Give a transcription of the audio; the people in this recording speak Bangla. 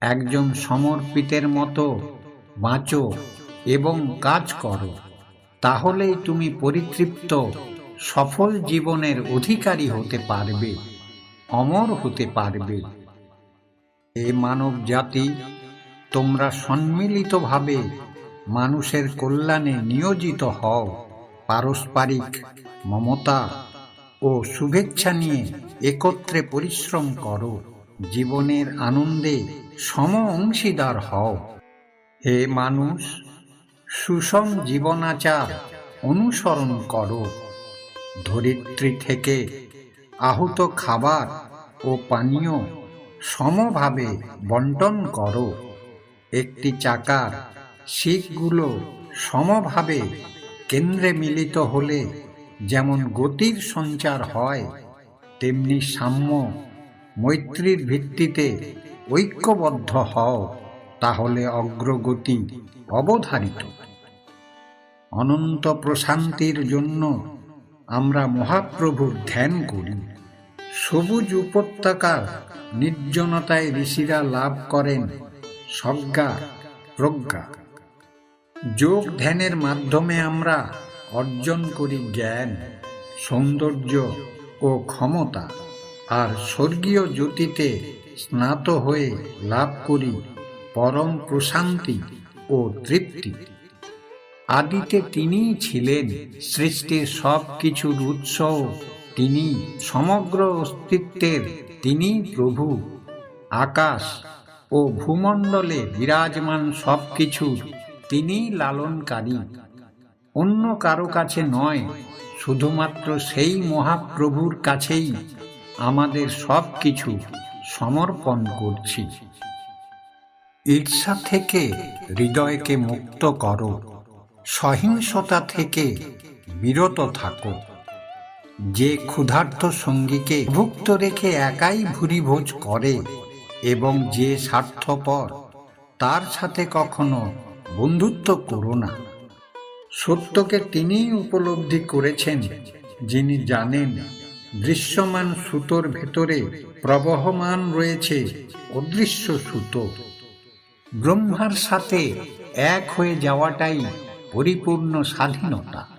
একজন সমর্পিতের মতো বাঁচো এবং কাজ করো। তাহলেই তুমি পরিতৃপ্ত, সফল জীবনের অধিকারী হতে পারবে, অমর হতে পারবে। এ মানব জাতি, তোমরা সম্মিলিতভাবে মানুষের কল্যাণে নিয়োজিত হও। পারস্পরিক মমতা ও শুভেচ্ছা নিয়ে একত্রে পরিশ্রম করো। জীবনের আনন্দে সম অংশীদার হও। হে মানুষ, সুষম জীবনাচার অনুসরণ করো। ধরিত্রী থেকে আহত খাবার ও পানীয় সমভাবে বন্টন করো। একটি চাকার শিখগুলো সমভাবে কেন্দ্রে মিলিত হলে যেমন গতির সঞ্চার হয়, তেমনি সাম্য মৈত্রীর ভিত্তিতে ঐক্যবদ্ধ হও, তাহলে অগ্রগতি অবধারিত। অনন্ত প্রশান্তির জন্য আমরা মহাপ্রভুর ধ্যান করি। সবুজ উপত্যকার নির্জনতায় ঋষিরা লাভ করেন সজ্ঞা প্রজ্ঞা। যোগ ধ্যানের মাধ্যমে আমরা অর্জন করি জ্ঞান, সৌন্দর্য ও ক্ষমতা। আর স্বর্গীয় জ্যোতিতে স্নাত হয়ে লাভ করি পরম প্রশান্তি ও তৃপ্তি। আদিতে তিনিই ছিলেন সৃষ্টির সব কিছুর উৎস তিনি সমগ্র অস্তিত্বের তিনি প্রভু। আকাশ ও ভূমণ্ডলে বিরাজমান সব কিছুর তিনি লালনকারী। অন্য কারও কাছে নয়, শুধুমাত্র সেই মহাপ্রভুর কাছেই আমাদের সব কিছু সমর্পণ করছি। ঈর্ষা থেকে হৃদয়কে মুক্ত করো। সহিংসতা থেকে বিরত থাকো। যে ক্ষুধার্ত সঙ্গীকে ভুক্ত রেখে একাই ভুরিভোজ করে এবং যে স্বার্থপর, তার সাথে কখনো বন্ধুত্ব করো না। সত্যকে তিনিই উপলব্ধি করেছেন, যিনি জানেন দৃশ্যমান সুতোর ভেতরে প্রবহমান রয়েছে অদৃশ্য সুতো। ব্রহ্মার সাথে এক হয়ে যাওয়াটাই পরিপূর্ণ স্বাধীনতা।